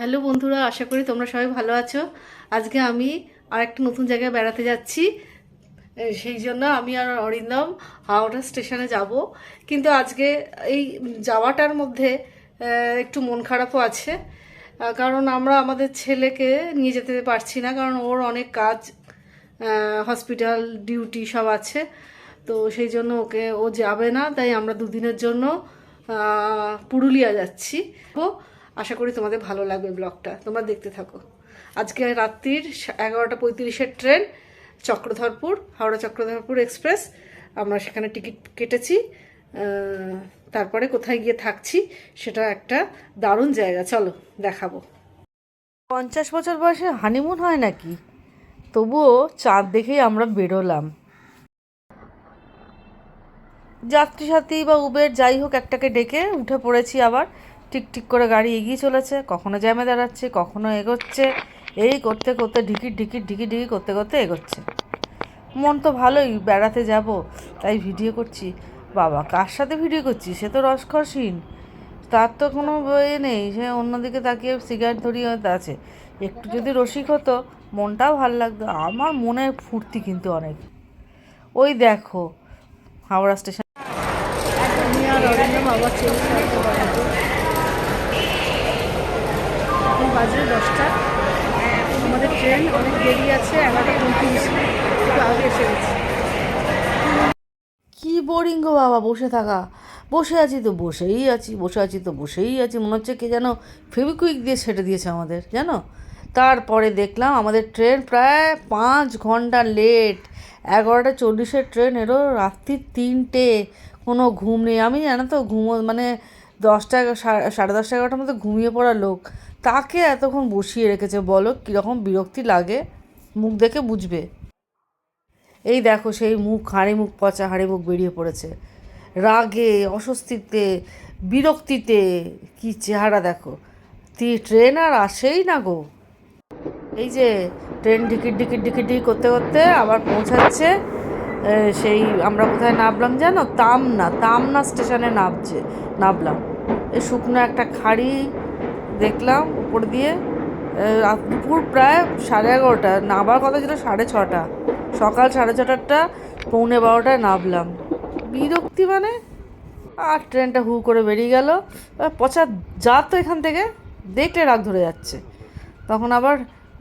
Hello বন্ধুরা, আশা করি তোমরা সবাই ভালো আছো। আজকে আমি আর একটা নতুন জায়গায় বেড়াতে যাচ্ছি। সেই জন্য আমি আর অরিন্দম হাওড়া স্টেশনে যাব। কিন্তু আজকে এই যাওয়াটার মধ্যে একটু মন খারাপও আছে। কারণ আমরা আমাদের ছেলেকে নিয়ে যেতে পারছি না, কারণ ওর অনেক কাজ হসপিটাল, ডিউটি সব আছে। তো সেই জন্য ওকে, ও যাবে না, তাই আমরা দুদিনের জন্য পুরুলিয়া যাচ্ছি। তো আশা করি তোমাদের ভালো লাগবে ব্লগটা। তোমরা দেখতে থাকো। আজকে রাত্রির এগারোটা পঁয়ত্রিশের ট্রেন, চক্রধরপুর, হাওড়া চক্রধরপুর এক্সপ্রেস। আমরা সেখানে টিকিট কেটেছি। তারপরে কোথায় গিয়ে থাকছি সেটা একটা দারুণ জায়গা। চলো, দেখাবো। পঞ্চাশ বছর বয়সে হানিমুন হয় নাকি? তবুও চাঁদ দেখেই আমরা বেরোলাম। যাত্রী সাথী বা উবের যাই হোক একটাকে ডেকে উঠে পড়েছি আবার। টিক ঠিক করে গাড়ি এগিয়ে চলেছে, কখনো জ্যামে দাঁড়াচ্ছে, কখনো এগোচ্ছে, এই করতে করতে ঢিকির ঢিকির ঢিকি ঢিকি করতে করতে এগোচ্ছে। মন তো ভালোই, বেড়াতে যাব, তাই ভিডিও করছি। বাবা, কার সাথে ভিডিও করছি সে তো রসকসীন তার তো কোনো এ নেই, সে অন্যদিকে তাকিয়ে সিগারেট ধরিয়ে আছে। একটু যদি রসিক হতো, মনটাও ভালো লাগতো, আমার মনে ফুর্তি কিন্তু অনেক। ওই দেখো, হাওড়া স্টেশন আমি আর অরিন্দম আবার চলছে একটা বেড়াতে এখন বাজে দশটা। আমাদের ট্রেন অনেক দেরি আছে এগারোটা উনত্রিশ একটু আগে এসে গেছি। কি বোরিং গো বাবা, বসে থাকা। বসে আছি তো, বসেই আছি, বসে আছি তো, বসেই আছি। মনে হচ্ছে কে যেন ফেবিকুইক দিয়ে সেটে দিয়েছে আমাদের, জানো? তারপরে দেখলাম আমাদের ট্রেন প্রায় পাঁচ ঘণ্টা লেট এগারোটা চল্লিশের ট্রেন এলো রাত্রি তিনটে। কোনো ঘুম নেই। আমি জানো তো, ঘুমো মানে দশটা সাড়ে দশটা এগারোটার মধ্যে ঘুমিয়ে পড়া লোক। তাকে এতক্ষণ বসিয়ে রেখেছে বলো? কীরকম বিরক্তি লাগে? মুখ দেখে বুঝবে। এই দেখো সেই মুখ, হাঁড়ি মুখ পচা, হাঁড়ি মুখ বেরিয়ে পড়েছে। রাগে, অস্বস্তিতে, বিরক্তিতে, কি চেহারা দেখো। তি, ট্রেন আর আসেই না গো। এই যে ট্রেন ডিকিট ডিকিট ডিকিট ডিকিট করতে করতে আবার পৌঁছাচ্ছে সেই আমরা কোথায় নামলাম জানো? তামনা তামনা স্টেশনে নামছে, নামলাম। এই শুকনো একটা খাড়ি দেখলাম উপর দিয়ে দুপুর প্রায় সাড়ে এগারোটা, নামার কথা ছিল সাড়ে ছটা। সকাল সাড়ে ছটারটা, পৌনে বারোটায় নামলাম। বিরক্তি মানে? আর ট্রেনটা হু করে বেরিয়ে গেল। পচা যা তো এখান থেকে, দেখলে রাগ ধরে যাচ্ছে। তখন আবার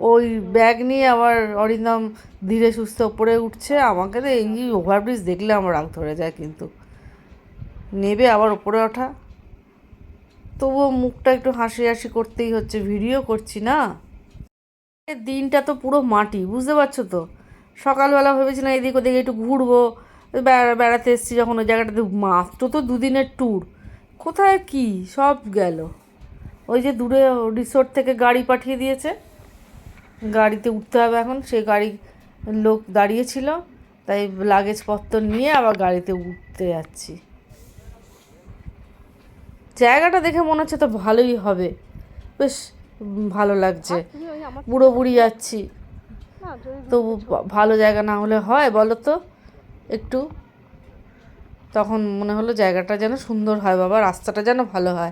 ওই ব্যাগ নিয়ে আবার অরিন্দম ধীরে সুস্থ ওপরে উঠছে, আমাকে তো এই ওভারব্রিজ দেখলে আমার রাগ ধরে যায় কিন্তু। নেবে আবার ওপরে ওঠা। তবুও মুখটা একটু হাসি হাসি করতেই হচ্ছে, ভিডিও করছি না। দিনটা তো পুরো মাটি, বুঝতে পারছ তো? সকালবেলা ভেবেছিলাম এদিক ওদিকে একটু ঘুরবো, বেড়া- বেড়াতে এসেছি যখন ওই জায়গাটাতে মাত্র তো দুদিনের ট্যুর কোথায় কি সব গেল? ওই যে দূরে রিসোর্ট থেকে গাড়ি পাঠিয়ে দিয়েছে। গাড়িতে উঠতে হবে এখন সেই গাড়ি লোক দাঁড়িয়েছিল তাই লাগেজপত্র নিয়ে আবার গাড়িতে উঠতে যাচ্ছি। জায়গাটা দেখে মনে হচ্ছে তো ভালোই হবে। বেশ ভালো লাগছে। বুড়ো বুড়ি যাচ্ছি। তবু ভালো জায়গা না হলে হয় বলো তো? একটু। তখন মনে হলো জায়গাটা যেন সুন্দর হয় বাবা রাস্তাটা যেন ভালো হয়।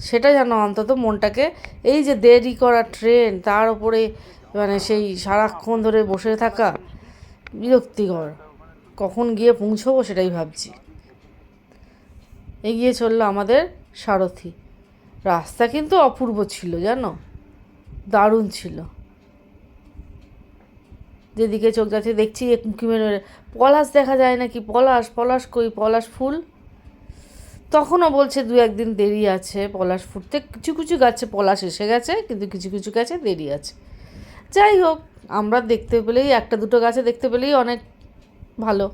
সেটা যেন অন্তত মনটাকে এই যে দেরি করা ট্রেন তার উপরে মানে সেই সারাক্ষণ ধরে বসে থাকা বিরক্তিকর। কখন গিয়ে পৌঁছবো সেটাই ভাবছি। এগিয়ে চলল আমাদের সারথি। রাস্তা কিন্তু অপূর্ব ছিল, জানো? দারুণ ছিল। যেদিকে চোখ যাচ্ছে দেখছি মুখি মেরে পলাশ দেখা যায় নাকি? পলাশ পলাশ কই? পলাশ ফুল? তখনও বলছে দু একদিন দেরি আছে, পলাশ ফুটতে। কিছু কিছু গাছে পলাশ এসে গেছে, কিন্তু কিছু কিছু গাছে দেরি আছে। যাই হোক, আমরা দেখতে পেলেই, একটা দুটো গাছে দেখতে পেলেই অনেক ভালো।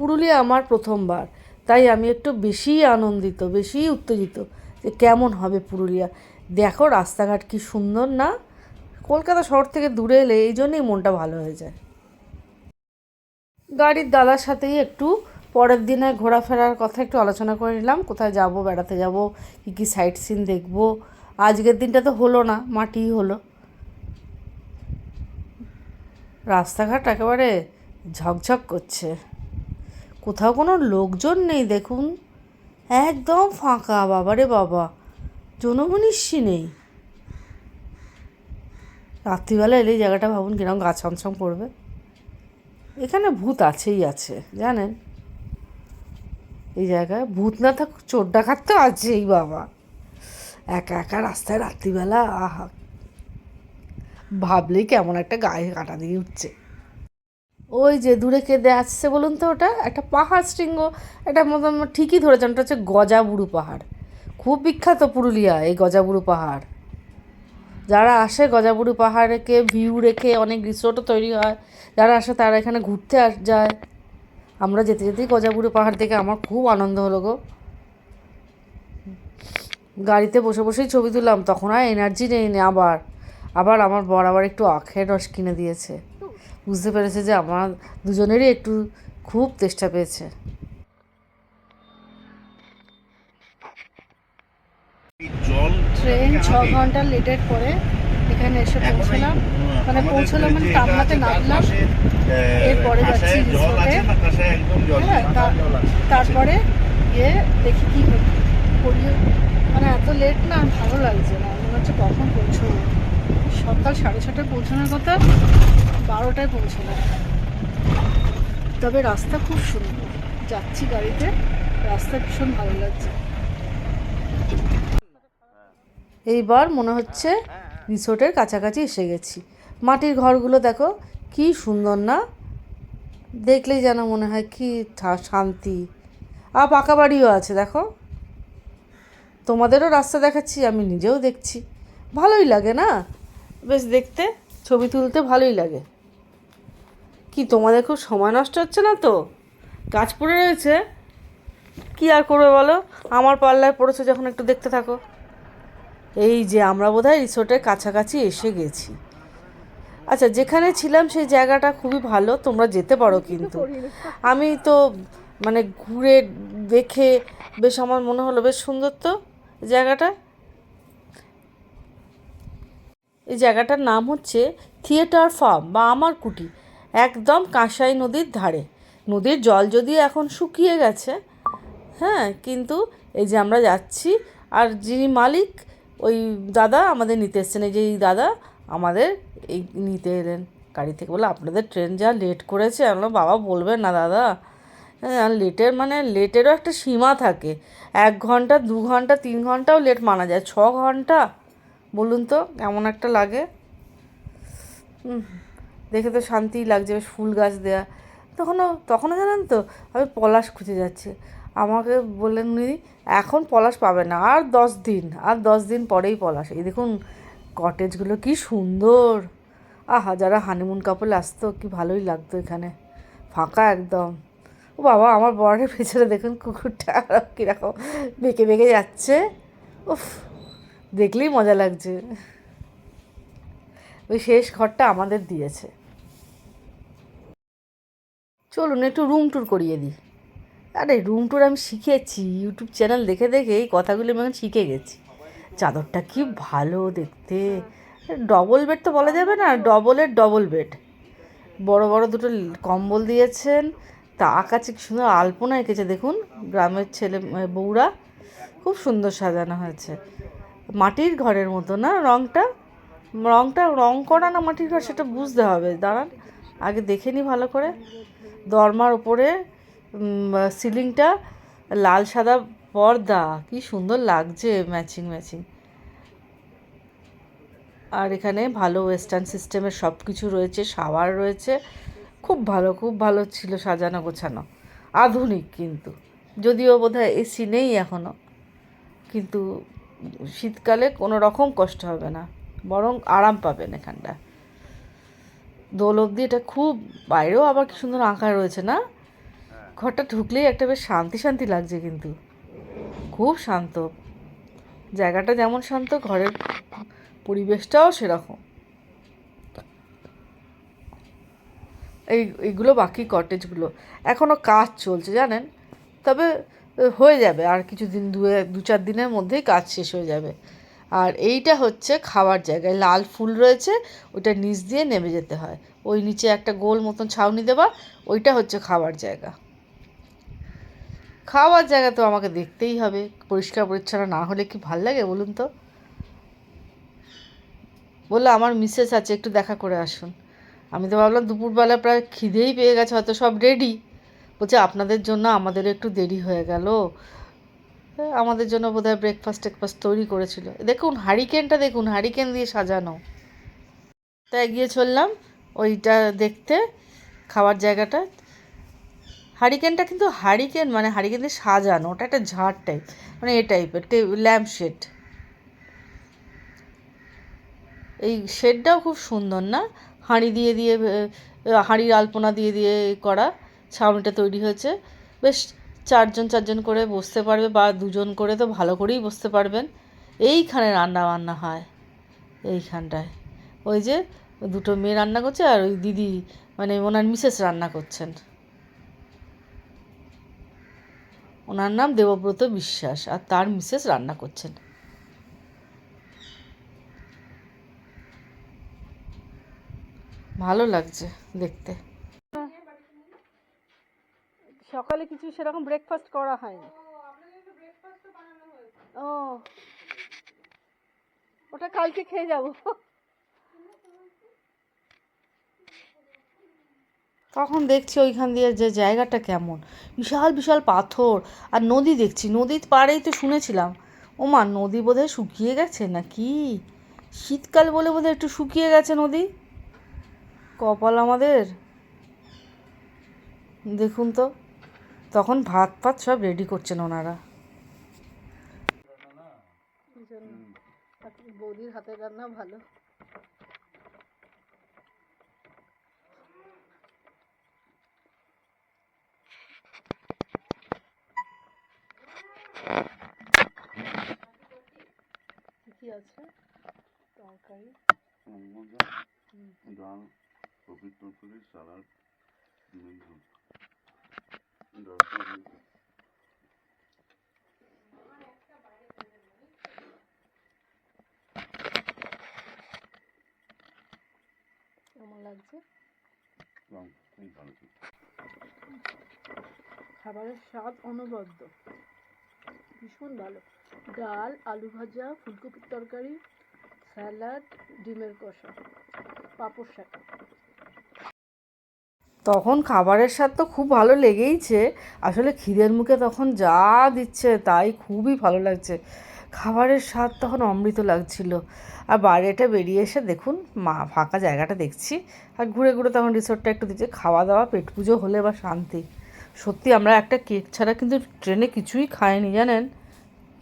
পুরুলিয়া আমার প্রথমবার। তাই আমি একটু বেশিই আনন্দিত বেশিই উত্তেজিত যে কেমন হবে পুরুলিয়া। দেখো রাস্তাঘাট কি সুন্দর না? কলকাতা শহর থেকে দূরে এলে এই জন্যই মনটা ভালো হয়ে যায়। গাড়ির দাদার সাথেই একটু পরের দিনে ঘোরাফেরার কথা একটু আলোচনা করে নিলাম। কোথায় যাব, বেড়াতে যাব, কী কী সাইট সিন দেখব। আজকের দিনটা তো হলো না, মাটিই হলো। রাস্তাঘাট একেবারে ঝকঝক করছে। কোথাও কোনো লোকজন নেই দেখুন। একদম ফাঁকা, বাবারে বাবা। জনমনীষী নেই। রাত্রিবেলা এলে জায়গাটা ভাবুন কীরকম গাছ ছমছম করবে। এখানে ভূত আছেই আছে, জানেন? এই জায়গায় ভূত না থাক, চোর ডাকাত তো আছেই, বাবা। একা একা রাস্তায় রাত্রিবেলা, আহা। ভাবলেই কেমন একটা গায়ে কাটা দিয়ে উঠছে। ওই যে দূরে কেঁদে আসছে বলুন তো ওটা, একটা পাহাড় শৃঙ্গ। এটা মতন ঠিকই ধরেছেন ওটা হচ্ছে গজাবুড়ু পাহাড়। খুব বিখ্যাত পুরুলিয়া, এই গজাবুড়ু পাহাড়। যারা আসে গজাবুড়ু পাহাড়কে ভিউ রেখে, অনেক রিসোর্টও তৈরি হয়। যারা আসে তারা এখানে ঘুরতে আস, যায়। আমরা যেতে যেতেই গজাবুড়ু পাহাড় থেকে আমার খুব আনন্দ হলো গো। গাড়িতে বসে বসেই ছবি তুললাম, তখন আর এনার্জি নেই নে আবার। আবার আমার বর আবার একটু আখের রস কিনে দিয়েছে। বুঝতে পেরেছে যে আমার দুজনেরই একটু খুব তেষ্টা পেয়েছে। ট্রেন ছ ঘণ্টা লেটের পরে এখানে এসে পৌঁছলাম। মানে পৌঁছলাম মানে টামনাতে নামলাম। এরপরে যাচ্ছি জল আছে রিসোর্টে। না কাঁসায় একদম জল হ্যাঁ। তারপরে গিয়ে দেখি কি করি মানে এত লেট না আর ভালো লাগছে না। মনে হচ্ছে কখন পৌঁছবো। সকাল সাড়ে ছটায় পৌঁছানোর কথা। বারোটায় পৌঁছলাম। তবে রাস্তা খুব সুন্দর। যাচ্ছি গাড়িতে, রাস্তা ভীষণ ভালো লাগছে। এইবার মনে হচ্ছে রিসোর্টের কাছাকাছি এসে গেছি। মাটির ঘরগুলো দেখো, কি সুন্দর না? দেখলেই যেন মনে হয় কি শান্তি। আর পাকা বাড়িও আছে, দেখো। তোমাদেরও রাস্তা দেখাচ্ছি, আমি নিজেও দেখছি। ভালোই লাগে না? বেশ দেখতে। ছবি তুলতে ভালোই লাগে। কি, তোমাদের খুব সময় নষ্ট হচ্ছে না তো? গাছ পড়ে রয়েছে। কি আর করবে বলো? আমার পাল্লায় পড়েছে যখন একটু দেখতে থাকো। এই যে, আমরা বোধহয় রিসোর্টের কাছাকাছি এসে গেছি। আচ্ছা যেখানে ছিলাম সেই জায়গাটা খুবই ভালো, তোমরা যেতে পারো কিন্তু। আমি তো মানে ঘুরে দেখে বেশ আমার মনে হলো বেশ সুন্দর তো জায়গাটা। এই জায়গাটার নাম হচ্ছে থিয়েটার ফার্ম বা আমার কুটি, একদম কাঁসাই নদীর ধারে। নদীর জল যদিও এখন শুকিয়ে গেছে হ্যাঁ কিন্তু এই যে আমরা যাচ্ছি, আর যিনি মালিক, ওই দাদা আমাদের নিতে এসছেন। এই যে এই দাদা আমাদের এই নিতে এলেন গাড়ি থেকে। বলে, আপনাদের ট্রেন যা লেট করেছে। আমরা বাবা, বলবেন না দাদা। হ্যাঁ লেটের মানে লেটেরও একটা সীমা থাকে। এক ঘণ্টা, দু ঘণ্টা, তিন ঘন্টাও লেট মানা যায়। ছ ঘণ্টা বলুন তো, কেমন একটা লাগে? দেখে তো শান্তিই লাগছে বেশ ফুল গাছ দেয়া। তখনও তখনও জানেন তো, আমি পলাশ খুঁজে যাচ্ছি। আমাকে বললেন উনি, এখন পলাশ পাবে না, আর দশ দিন, আর দশ দিন পরেই পলাশ। এই দেখুন কটেজগুলো কি সুন্দর। আহা, যারা হানিমুন কাপল আসতো, কি ভালোই লাগতো এখানে। ফাঁকা একদম। ও বাবা, আমার বরের পেছনে দেখুন কুকুরটা কীরকম বেঁকে বেঁকে যাচ্ছে। উফ। দেখলেই মজা লাগছে। ওই শেষ ঘরটা আমাদের দিয়েছে। চলুন একটু রুম ট্যুর করিয়ে দিই। আরে রুম ট্যুর আমি শিখেছি ইউটিউব চ্যানেল দেখে দেখে এই কথাগুলো আমি শিখে গেছি। চাদরটা কি ভালো দেখতে। ডবল বেড তো বলা যাবে না ডবলের ডবল বেড বড় বড় দুটো কম্বল দিয়েছেন, তা আকাশে কি সুন্দর আলপনা এঁকেছে। দেখুন, গ্রামের ছেলে, বউরা, খুব সুন্দর সাজানো হয়েছে। মাটির ঘরের মতো, না? রংটা? রংটা রং করা না মাটির ঘর সেটা বুঝতে হবে। দাঁড়ান, আগে দেখে নিই ভালো করে। দরমার ওপরে সিলিংটা লাল সাদা পর্দা। কি সুন্দর লাগছে, ম্যাচিং ম্যাচিং। আর এখানে ভালো ওয়েস্টার্ন সিস্টেমের সব কিছু রয়েছে, শাওয়ার রয়েছে। খুব ভালো খুব ভালো ছিল সাজানো গোছানো। আধুনিক কিন্তু। যদিও বোধহয় এসি নেই এখনও কিন্তু শীতকালে কোনো রকম কষ্ট হবে না বরং আরাম পাবেন এখানটা। দোল অবধি এটা খুব বাইরেও আবার কি সুন্দর আঁকা রয়েছে না? ঘরটা ঢুকলেই একটা বেশ শান্তি শান্তি লাগছে কিন্তু। খুব শান্ত। জায়গাটা যেমন শান্ত ঘরের পরিবেশটাও সেরকম। এই এইগুলো বাকি কটেজগুলো এখনও কাজ চলছে জানেন? তবে হয়ে যাবে। আর কিছু দিন দু দু চার দিনের মধ্যেই কাজ শেষ হয়ে যাবে। আর এইটা হচ্ছে খাবার জায়গায়। লাল ফুল রয়েছে, ওইটা নিচ দিয়ে নেমে যেতে হয়। ওই নিচে একটা গোল মতন ছাউনি দেওয়া ওইটা হচ্ছে খাবার জায়গা। খাওয়ার জায়গা তো আমাকে দেখতেই হবে। পরিষ্কার পরিচ্ছন্ন না হলে কি ভালো লাগে বলুন তো? বলল, আমার মিসেস আছে, একটু দেখা করে আসুন। আমি তো ভাবলাম, দুপুরবেলা প্রায় খিদেই পেয়ে গেছে, হয়তো সব রেডি বলছে, আপনাদের জন্য আমাদের একটু দেরি হয়ে গেল। আমাদের জন্য বোধহয় ব্রেকফাস্ট টেকফাস্ট তৈরি করেছিল। দেখুন, হারিকেনটা দেখুন, হারিকেন দিয়ে সাজানো। তাই গিয়ে চললাম, ওইটা দেখতে, খাওয়ার জায়গাটা। হারিকেনটা কিন্তু হারিকেন মানে হারিকেন দিয়ে সাজানো, ওটা একটা ঝাড় টাইপ মানে এ টাইপের ল্যাম্প শেড এই শেডটাও খুব সুন্দর না? হাঁড়ি দিয়ে দিয়ে হাঁড়ির আলপনা দিয়ে দিয়ে করা। ছাউনিটা তৈরি হয়েছে। বেশ চারজন চারজন করে বসতে পারবে বা দুজন করে তো ভালো করেই বসতে পারবেন। এইখানে রান্না বান্না হয়, এইখানটায়। ওই যে দুটো মেয়ে রান্না করছে আর ওই দিদি মানে ওনার মিসেস রান্না করছেন। ওনার নাম দেবব্রত বিশ্বাস আর তার মিসেস রান্না করছেন। ভালো লাগছে দেখতে। সকালে কিছু সেরকম ব্রেকফাস্ট করা হয়নি। ও ওটা কালকে খেয়ে যাব। তখন দেখছি ওইখান দিয়ে যে জায়গাটা কেমন? বিশাল বিশাল পাথর। আর নদী দেখছি। নদীর পাড়েই তো শুনেছিলাম। ও মা নদী বোধহয় শুকিয়ে গেছে না কি শীতকাল বলে বোধহয় একটু শুকিয়ে গেছে নদী। কপাল আমাদের। দেখুন তো। তখন ভাত ফাত সব রেডি করছেন ওনারা। বৌদির হাতের রান্না ভালো। কি আছে? তরকারি। ডাল কপির তরকারি সালাদ ডিমের ঝোল। কেমন লাগছে? খাবারের স্বাদ অনবদ্য। ভীষণ ভালো। ডাল আলু ভাজা ফুলকপির তরকারি স্যালাড ডিমের কষা পাঁপড় শাক। তখন খাবারের স্বাদ তো খুব ভালো লেগেইছে। আসলে খিদের মুখে তখন যা দিচ্ছে তাই খুবই ভালো লাগছে। খাবারের স্বাদ তখন অমৃত লাগছিল। আর বাইরেটা বেরিয়ে এসে দেখুন, মা ফাঁকা জায়গাটা দেখছি। আর ঘুরে ঘুরে তখন রিসোর্টটা একটু দিচ্ছে। খাওয়া দাওয়া পেট পুজো হলে বা শান্তি। সত্যি আমরা একটা কেক ছাড়া কিন্তু ট্রেনে কিছুই খাইনি, জানেন?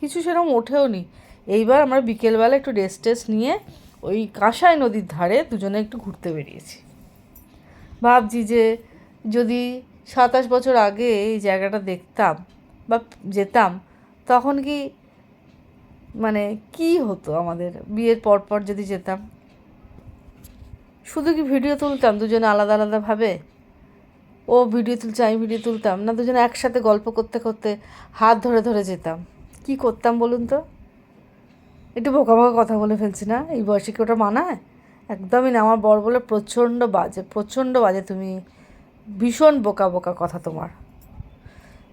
কিছু সেরকম ওঠেও নি। এইবার আমরা বিকেলবেলা একটু রেস্ট টেস্ট নিয়ে ওই কাঁসাই নদীর ধারে দুজনে একটু ঘুরতে বেরিয়েছি। ভাবছি যে যদি সাতাশ বছর আগে এই জায়গাটা দেখতাম বা যেতাম, তখন কি মানে কি হতো আমাদের? বিয়ের পর পর যদি যেতাম। শুধু কি ভিডিও তুলতাম দুজনে আলাদা আলাদাভাবে ও ভিডিও তুলছে, আমি ভিডিও তুলতাম, না দুজনে একসাথে গল্প করতে করতে হাত ধরে ধরে যেতাম? কি করতাম বলুন তো? একটু বোকা বোকা কথা বলে ফেলছি না? এই বয়সে কি ওটা মানায়? একদমই না, আমার বর বলে প্রচণ্ড বাজে প্রচণ্ড বাজে তুমি। ভীষণ বোকা বোকা কথা তোমার।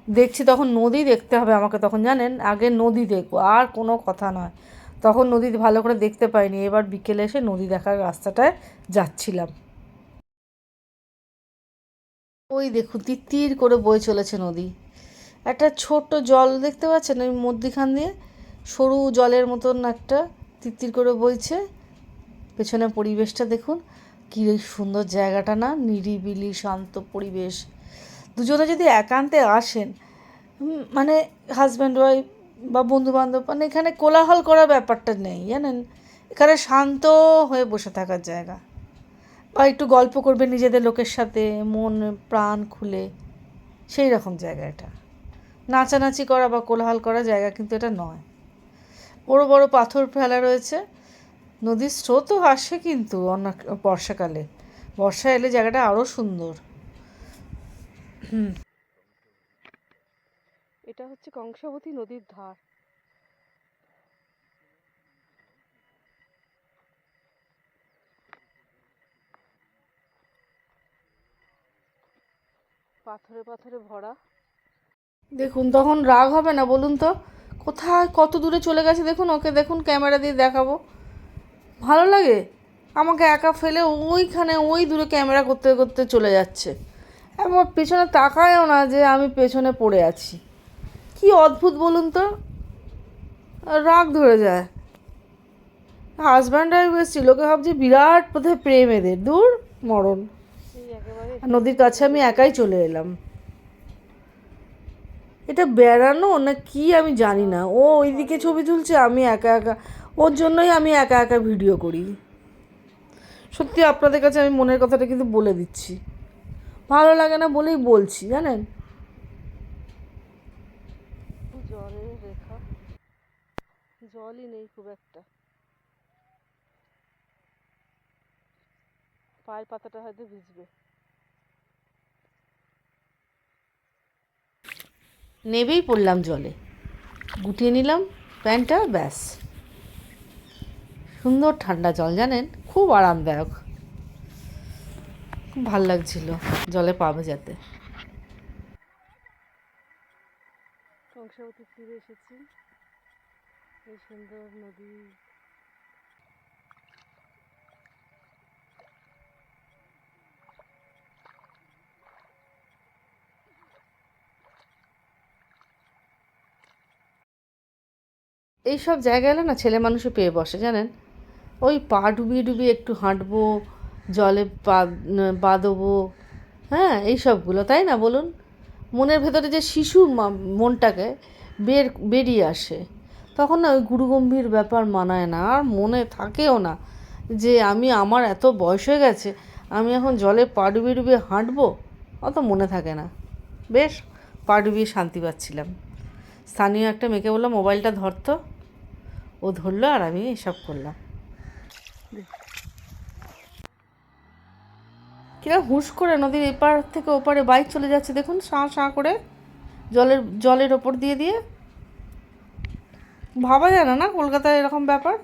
দেখছি তখন নদী দেখতে হবে আমাকে তখন, জানেন? আগে নদী দেখব, আর কোনো কথা নয়। তখন নদী ভালো করে দেখতে পাইনি, এবার বিকেলে এসে নদী দেখার রাস্তাটায় যাচ্ছিলাম। ওই দেখুন তিত্তির করে বয়ে চলেছে নদী। একটা ছোট্ট জল দেখতে পাচ্ছেন? ওই মধ্যিখান দিয়ে সরু জলের মতন একটা তিত্তির করে বইছে। পেছনে পরিবেশটা দেখুন, কী সুন্দর জায়গাটা না, নিরিবিলি, শান্ত পরিবেশ। দুজনে যদি একান্তে আসেন মানে হাজব্যান্ড ওয়াইফ বা বন্ধু বান্ধব মানে এখানে কোলাহল করার ব্যাপারটা নেই, জানেন? এখানে শান্ত হয়ে বসে থাকার জায়গা। বা একটু গল্প করবে নিজেদের লোকের সাথে, মন, প্রাণ খুলে, সেই রকম জায়গা এটা। নাচানাচি করা বা কোলাহল করা জায়গা কিন্তু এটা নয়। বড় বড় পাথর ফেলা রয়েছে নদীর স্রোতও আসে কিন্তু অনেক বর্ষাকালে। বর্ষা এলে জায়গাটা আরও সুন্দর। এটা হচ্ছে কংসাবতী নদীর ধার। পাথরে পাথরে ভরা। দেখুন, তখন রাগ হবে না, বলুন তো। কোথায় কত দূরে চলে গেছে, দেখুন, ওকে দেখুন, ক্যামেরা দিয়ে দেখাবো। ভালো লাগে? আমাকে একা ফেলে ওইখানে ওই দূরে ক্যামেরা করতে করতে চলে যাচ্ছে। আমার পেছনে তাকায়ও না যে আমি পেছনে পড়ে আছি। কি অদ্ভুত বলুন তো? রাগ ধরে যায়। হাজব্যান্ড ওয়াইফ এসেছি লোকে ভাবছি বিরাট বোধহয় প্রেম এদের। দূর, মরণ। নদীর কাছে আমি একাই চলে এলাম। এটা বেড়ানো না কি আমি জানি না। ও ওইদিকে ছবি তুলছে, আমি একা একা। ওর জন্যই আমি একা একা ভিডিও করি। সত্যি আপনাদের কাছে আমি মনের কথাটা কিন্তু বলে দিচ্ছি। ভালো লাগে না বলেই বলছি জানেন? জলের রেখা। জলই নেই খুব একটা। পায়ের পাতাটা হয়তো ভিজবে। নেবেই পড়লাম জলে। গুটিয়ে নিলাম প্যান্টটা ব্যাস। সুন্দর ঠান্ডা জল জানেন? খুব আরামদায়ক। খুব ভালো লাগছিল জলে পাবে যাতে কংসাবতী ফিরে এসেছি। এই সুন্দর নদী। এই সব জায়গা এলে না ছেলে মানুষে পেয়ে বসে জানেন? ওই পা ডুবিয়ে ডুবিয়ে একটু হাঁটবো, জলে পা হ্যাঁ এই সবগুলো, তাই না বলুন? মনের ভেতরে যে শিশু মনটাকে বের, বেরিয়ে আসে, তখন না ওই গুরুগম্ভীর ব্যাপার মানায় না, আর মনে থাকেও না যে আমি, আমার এত বয়স হয়ে গেছে, আমি এখন জলে পা ডুবিয়ে ডুবিয়ে হাঁটবো, অত মনে থাকে না। বেশ, পা ডুবিয়ে শান্তি পাচ্ছিলাম। স্থানীয় একটা মেয়েকে বললাম, মোবাইলটা ধরতো? ও ধরলো, আর আমি এসব করলাম। কিরম হুশ করে নদীর এপার থেকে ওপারে বাইক চলে যাচ্ছে, দেখুন সাঁ সাঁ করে জলের জলের ওপর দিয়ে দিয়ে। ভাবা যায় না না কলকাতায় এরকম ব্যাপার?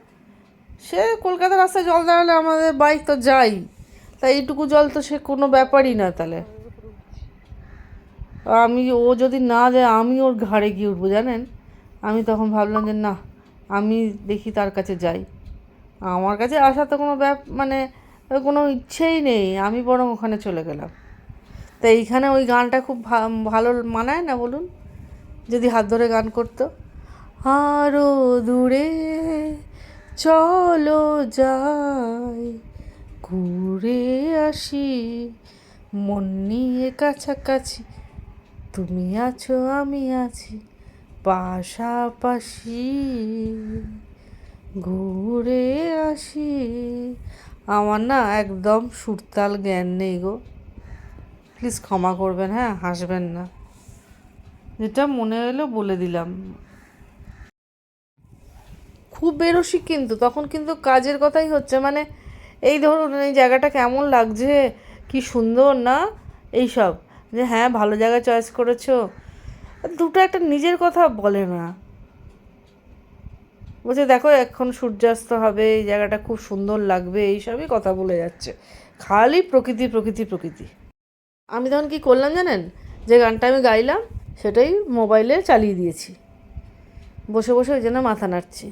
সে কলকাতার রাস্তায় জল দাঁড়ালে আমাদের বাইক তো যাই, তাই এইটুকু জল তো সে কোনো ব্যাপারই না তাহলে। আমি, ও যদি না যায়, আমি ওর ঘাড়ে গিয়ে উঠবো, জানেন? আমি তখন ভাবলাম যে না, আমি দেখি তার কাছে যাই। আমার কাছে আসা তো কোনো ব্যাপ মানে কোনো ইচ্ছেই নেই। আমি বরং ওখানে চলে গেলাম। তা এইখানে ওই গানটা খুব ভালো মানায় না বলুন? যদি হাত ধরে গান করতো। আরও দূরে চলো যাই, ঘুরে আসি। মন নিয়ে কাছাকাছি, তুমি আছো, আমি আছি। পাশাপাশি ঘুরে আসি। আমার না একদম সুরতাল জ্ঞান নেই গো। প্লিজ ক্ষমা করবেন হ্যাঁ হাসবেন না। যেটা মনে এলো বলে দিলাম। খুব বেরোসি কিন্তু, তখন কিন্তু কাজের কথাই হচ্ছে। মানে এই ধরুন, এই জায়গাটা কেমন লাগছে, কি সুন্দর না? এই সব যে হ্যাঁ ভালো জায়গা চয়েস করেছ। দুটো একটা নিজের কথা বলে না। বলছে, দেখো, এখন সূর্যাস্ত হবে, এই জায়গাটা খুব সুন্দর লাগবে, এইসবই কথা বলে যাচ্ছে। খালি প্রকৃতি প্রকৃতি প্রকৃতি। আমি তখন কি করলাম জানেন? যে গানটা আমি গাইলাম, সেটাই মোবাইলে চালিয়ে দিয়েছি। বসে বসে ওই জন্য মাথা নাড়ছি।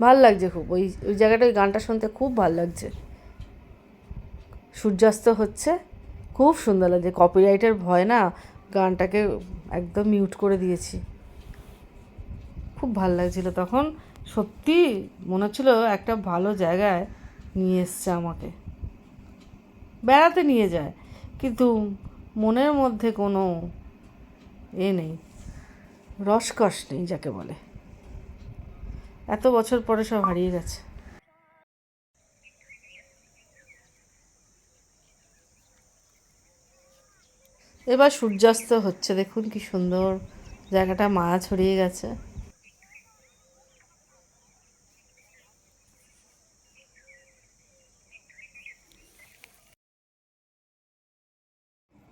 ভালো লাগছে খুব। ওই ওই জায়গাটা ওই গানটা শুনতে খুব ভালো লাগছে। সূর্যাস্ত হচ্ছে, খুব সুন্দর লাগছে। কপিরাইটের ভয় না, গানটাকে একদম মিউট করে দিয়েছি। খুব ভালো লাগছিল তখন। সত্যি মনে হচ্ছিল একটা ভালো জায়গায় নিয়ে এসছে আমাকে। বেড়াতে নিয়ে যায়, কিন্তু মনের মধ্যে কোনো এ নেই, রসকস নেই যাকে বলে। এত বছর পরে সব হারিয়ে গেছে। এবার সূর্যাস্ত হচ্ছে, দেখুন কি সুন্দর জায়গাটা মায়া ছড়িয়ে গেছে।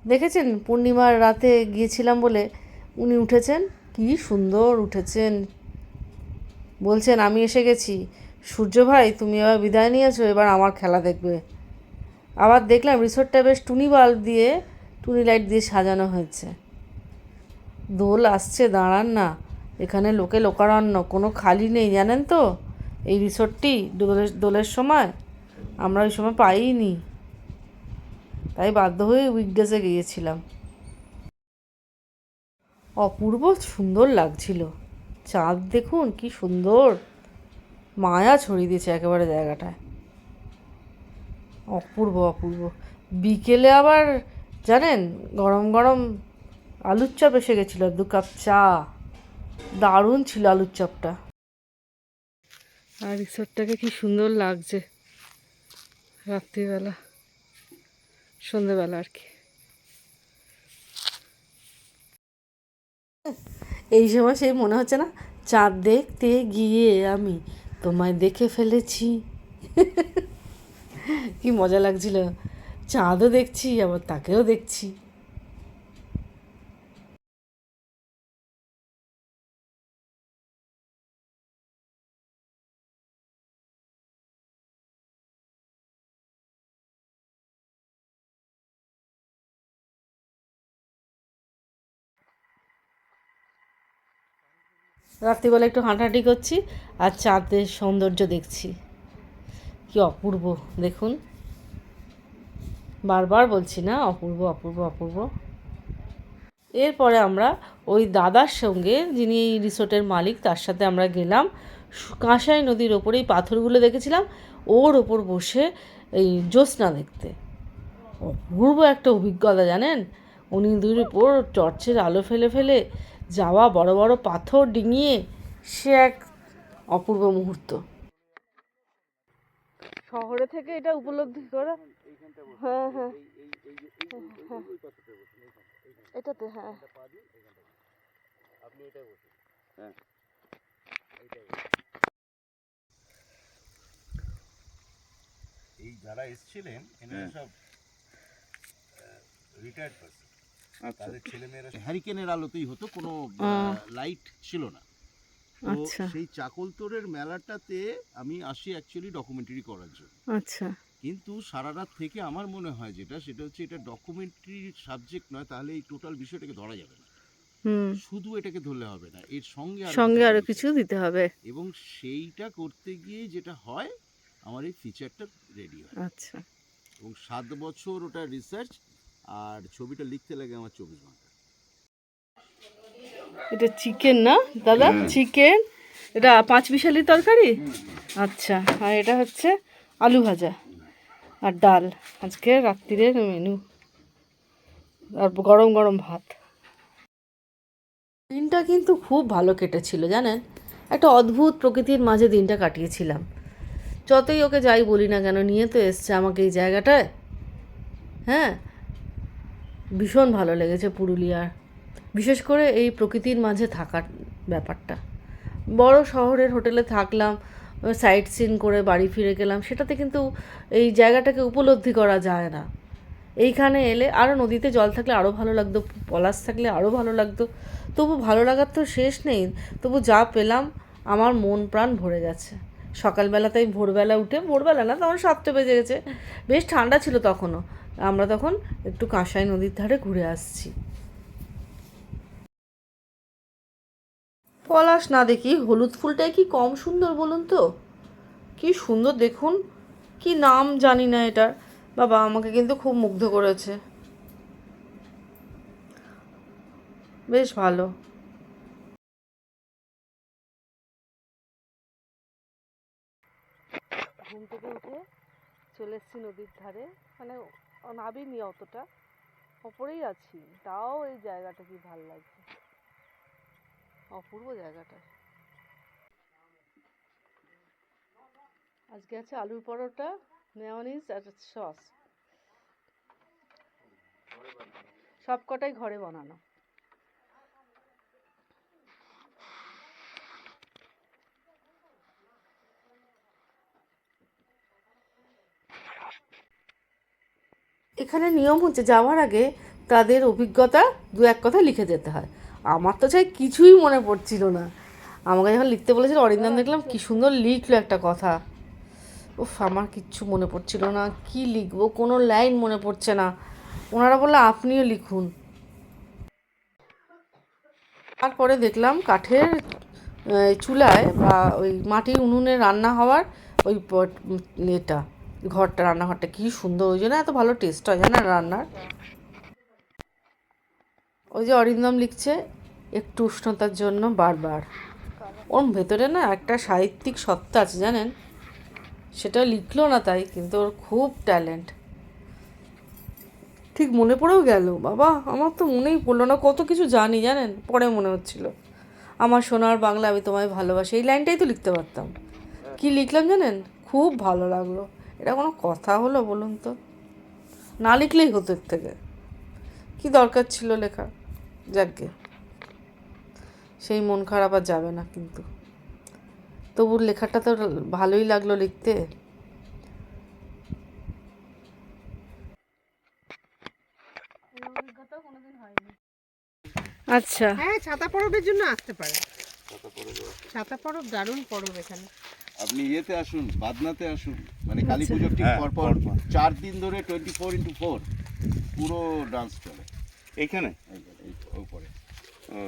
দেখেছেন? পূর্ণিমার রাতে গিয়েছিলাম বলে উনি উঠেছেন। কি সুন্দর উঠেছেন। বলছেন, আমি এসে গেছি। সূর্য ভাই, তুমি এবার বিদায় নিয়েছো, এবার আমার খেলা দেখবে। আবার দেখলাম, রিসোর্টটা বেশ টুনি বাল্ব দিয়ে, টুনি লাইট দিয়ে সাজানো হয়েছে। দোল আসছে, দাঁড়ান না। এখানে লোকে লোকারণ্য, কোনো খালি নেই, জানেন তো? এই রিসোর্টটি দোলের দোলের সময়। আমরা ওই সময় পাইনি তাই বাধ্য হয়ে উইকডেজে গিয়েছিলাম। অপূর্ব সুন্দর লাগছিল। চাঁদ দেখুন, কি সুন্দর। মায়া ছড়িয়ে দিয়েছে একেবারে জায়গাটায়। অপূর্ব অপূর্ব। বিকেলে আবার, জানেন, গরম গরম আলুর চপ এসে গেছিল, দু কাপ চা। দারুণ ছিল আলুর চপটা। আর রিসোর্টটাকে কি সুন্দর লাগছে রাত্রিবেলা। সন্ধেবেলা আর কি। এই সময় সেই মনে হচ্ছে না চাঁদ দেখতে গিয়ে আমি তোমায় দেখে ফেলেছি। কি মজা লাগছিল। চাঁদও দেখছি, আবার তাকেও দেখছি। রাত্রিবেলা একটু হাঁটাহাঁটি করছি আর চাঁদের সৌন্দর্য দেখছি। কি অপূর্ব, দেখুন। বারবার বলছি না, অপূর্ব অপূর্ব অপূর্ব। এরপরে আমরা ওই দাদার সঙ্গে যিনি এই রিসোর্টের মালিক, তার সাথে আমরা গেলাম। কাঁসাই নদীর ওপরে এই পাথরগুলো দেখেছিলাম, ওর ওপর বসে এই জ্যোৎস্না দেখতে। অপূর্ব একটা অভিজ্ঞতা, জানেন? উনি দুই উপর টর্চের আলো ফেলে ফেলে যাওয়া বড় বড় পাথর ডিঙিয়ে সে এক অপূর্ব মুহূর্ত। শহরে থেকে এটা উপলব্ধি করা? হ্যাঁ হ্যাঁ। হ্যাঁ। এটাতে হ্যাঁ। এই যারা এসেছিলেন এনারা সব রিটায়ার্ড পার্সন তাদের ছেলেমেয়েরা হ্যারিকেনের আলোতেই হতো কোনো লাইট ছিল না। তো আচ্ছা। সেই চাকলতোরের মেলাটাতে আমি আসি অ্যাকচুয়ালি ডকুমেন্টারি করার জন্য। আচ্ছা। কিন্তু সারা রাত থেকে আমার মনে হয় যেটা সেটা হচ্ছে এটা ডকুমেন্টারি সাবজেক্ট নয় তাহলে এই টোটাল বিষয়টাকে ধরা যাবে না। হুম। শুধু এটাকে ধরলে হবে না এর সঙ্গে সঙ্গে আরও কিছু দিতে হবে। এবং সেইটা করতে গিয়ে যেটা হয় আমার এই ফিচারটা রেডি হয়। আচ্ছা। এবং সাত বছর ওটা রিসার্চ আর ছবিটা লিখতে লাগে আমার চব্বিশ ঘণ্টা। এটা চিকেন না দাদা? চিকেন? এটা পাঁচ বিশালি তরকারি? আচ্ছা আর এটা হচ্ছে আলু ভাজা আর ডাল। আজকে রাত্রিরের মেনু। আর গরম গরম ভাত। দিনটা কিন্তু খুব ভালো কেটেছিল জানেন? একটা অদ্ভুত প্রকৃতির মাঝে দিনটা কাটিয়েছিলাম। যতই ওকে যাই বলি না কেন নিয়ে তো এসছে আমাকে এই জায়গাটায়। হ্যাঁ? ভীষণ ভালো লেগেছে পুরুলিয়ার। বিশেষ করে এই প্রকৃতির মাঝে থাকার ব্যাপারটা। বড় শহরের হোটেলে থাকলাম, সাইট সিন করে বাড়ি ফিরে গেলাম, সেটাতে কিন্তু এই জায়গাটাকে উপলব্ধি করা যায় না। এইখানে এলে আরও নদীতে জল থাকলে আরও ভালো লাগতো, পলাশ থাকলে আরও ভালো লাগতো। তবু ভালো লাগার তো শেষ নেই, তবু যা পেলাম, আমার মন প্রাণ ভরে গেছে। সকালবেলা তাই ভোরবেলা উঠে, ভোরবেলা না, তখন সাতটা বেজে গেছে। বেশ ঠান্ডা ছিল তখনও আমরা তখন একটু কাঁসাই নদীর ধারে ঘুরে আসছি। পলাশ না দেখি হলুদ ফুলটাই কি কম সুন্দর বলুন তো? কি সুন্দর দেখুন, কি নাম জানি না এটার। বাবা, আমাকে কিন্তু খুব মুগ্ধ করেছে। বেশ ভালো। ঘুম থেকে উঠে চলে এসেছি নদীর ধারে। মানে নাবিনি অতটা ওপরেই আছি। তাও এই জায়গাটা কি ভালো লাগছে? অপূর্ব জায়গাটা। আজকে আছে আলুর পরোটা মেয়নিজ আর সস সব কটাই ঘরে বানানো। এখানে নিয়ম হচ্ছে, যাওয়ার আগে তাদের অভিজ্ঞতা দু এক কথা লিখে যেতে হয়। আমার তো চাই কিছুই মনে পড়ছিল না। আমাকে যখন লিখতে বলেছিল, অরিন্দম দেখলাম কি সুন্দর লিখলো একটা কথা। উফ, আমার কিচ্ছু মনে পড়ছিল না। কি লিখব? কোনো লাইন মনে পড়ছে না। ওনারা বলল, আপনিও লিখুন। তারপরে দেখলাম কাঠের চুলায় বা ওই মাটির উনুনে রান্না হওয়ার ওই এটা ঘরটা, রান্নাঘরটা কি সুন্দর, ওই জন্য এত ভালো টেস্ট হয়, জানা রান্নার? ওই যে অরিন্দম লিখছে, একটু উষ্ণতার জন্য বারবার। ওর ভেতরে না একটা সাহিত্যিক সত্তা আছে, জানেন? সেটা লিখলো না তাই, কিন্তু ওর খুব ট্যালেন্ট ঠিক মনে পড়েও গেল, বাবা, আমার তো মনেই পড়ল না, কত কিছু জানি, জানেন? পরে মনে হচ্ছিল। আমার সোনার বাংলা আমি তোমায় ভালোবাসি, এই লাইনটাই তো লিখতে পারতাম। কি লিখলাম জানেন? খুব ভালো লাগল। এটা কোনো কথা হলো বলুন তো? না লিখলেই হতো এর থেকে। কি দরকার ছিল লেখা? যাকগে। সেই মন খারাপ আর যাবে না কিন্তু। তবু লেখাটা তো ভালোই লাগল লিখতে। আচ্ছা। হ্যাঁ ছাতা পরবের জন্য আসতে পারে। ছাতা পরব দারুণ পরব এখানে। আপনি ইয়েতে আসুন বাদনাতে আসুন মানে কালী পুজোর ঠিক পরপর চার দিন ধরে টোয়েন্টি ফোর ইন্টু ফোর পুরো ডান্স চলে। এইখানে? এই এই ওপরে। ও,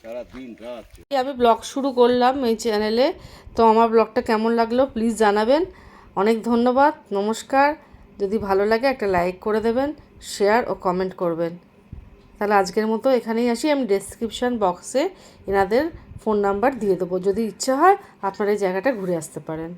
সারা দিন রাত। আমি ব্লগ শুরু করলাম এই চ্যানেলে তো আমার ব্লগটা কেমন লাগল প্লিজ জানাবেন। অনেক ধন্যবাদ নমস্কার। যদি ভালো লাগে একটা লাইক করে দেবেন শেয়ার ও কমেন্ট করবেন। তাহলে আজকের মতো এখানেই আসি। আমি ডেসক্রিপশান বক্সে এনাদের ফোন নাম্বার দিয়ে দেবো। যদি ইচ্ছা হয় আপনারা এই জায়গাটা ঘুরে আসতে পারেন।